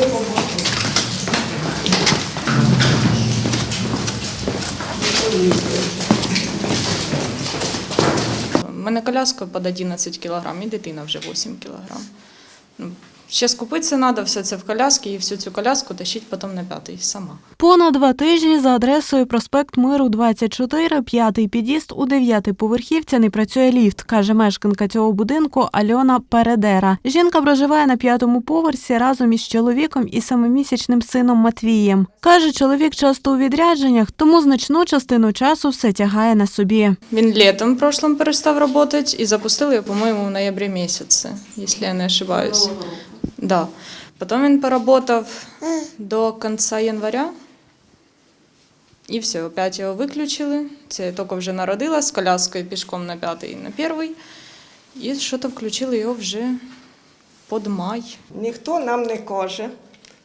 У мене коляска під 11 кілограм і дитина вже 8 кілограм. Ще скупитися треба, все це в коляскі і всю цю коляску тащить потім на п'ятий сама. Понад два тижні за адресою проспект Миру 24, п'ятий під'їзд у дев'ятиповерхівці не працює ліфт, каже мешканка цього будинку Альона Передера. Жінка проживає на п'ятому поверсі разом із чоловіком і семимісячним сином Матвієм. Каже, чоловік часто у відрядженнях, тому значну частину часу все тягає на собі. Він літом прошлым перестав працювати і запустили його, по-моєму, в ноябрі місяці, якщо я не ошибаюсь. Да. Потім він поработав до кінця января. І все, опять його виключили. Це я тільки вже народила з коляскою пішком на п'ятий і на перший. І що-то включили його вже під май. Ніхто нам не каже,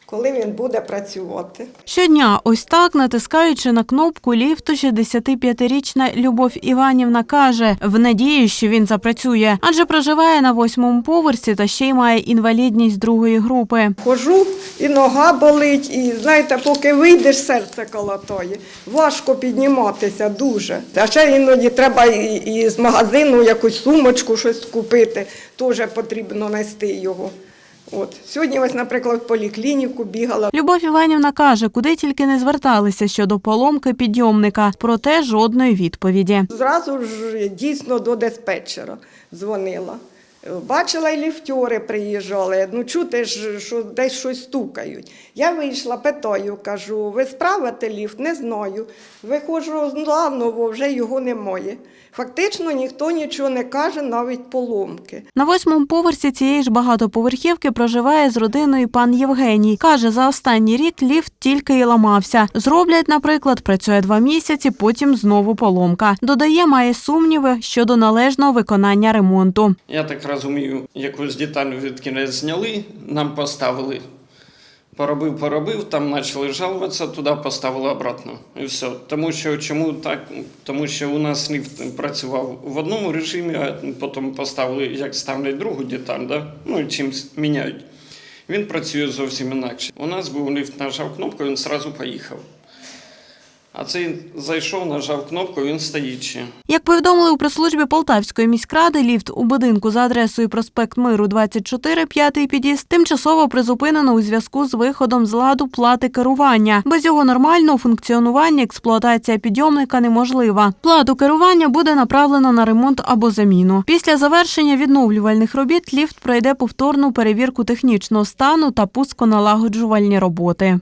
коли він буде працювати. Щодня, ось так, натискаючи на кнопку ліфту, 65-річна Любов Іванівна каже, в надії, що він запрацює, адже проживає на восьмому поверсі та ще й має інвалідність другої групи. Хожу, і нога болить, і знаєте, поки вийдеш, серце колотає. Важко підніматися дуже. А ще іноді треба і з магазину якусь сумочку щось купити, теж потрібно нести його. От. Сьогодні, ось, наприклад, в поліклініку бігала. Любов Іванівна каже, куди тільки не зверталися щодо поломки підйомника, проте жодної відповіді. Зразу ж дійсно до диспетчера дзвонила. Бачила, і ліфтери приїжджали. Ну, чути ж, що десь щось стукають. Я вийшла, питаю, кажу, ви справите ліфт? Не знаю. Виходжу заново, вже його немає. Фактично ніхто нічого не каже, навіть поломки. На восьмому поверсі цієї ж багатоповерхівки проживає з родиною пан Євгеній. Каже, за останній рік ліфт тільки й ламався. Зроблять, наприклад, працює два місяці, потім знову поломка. Додає, має сумніви щодо належного виконання ремонту. Я так розумію, якусь деталь від кінець зняли, нам поставили. Поробив, поробив, там почали жалуватися, туди поставили обратно. І все. Тому що чому так? Тому що у нас ліфт працював в одному режимі, а потім поставили, як ставлять другу деталь, да? ну і чимось міняють. Він працює зовсім інакше. У нас був ліфт, нажав кнопку, він одразу поїхав. А цей зайшов, нажав кнопку, він стоїть ще. Як повідомили у прес-службі Полтавської міськради, ліфт у будинку за адресою проспект Миру 24, п'ятий під'їзд, тимчасово призупинено у зв'язку з виходом з ладу плати керування. Без його нормального функціонування експлуатація підйомника неможлива. Плату керування буде направлено на ремонт або заміну. Після завершення відновлювальних робіт ліфт пройде повторну перевірку технічного стану та пусконалагоджувальні роботи.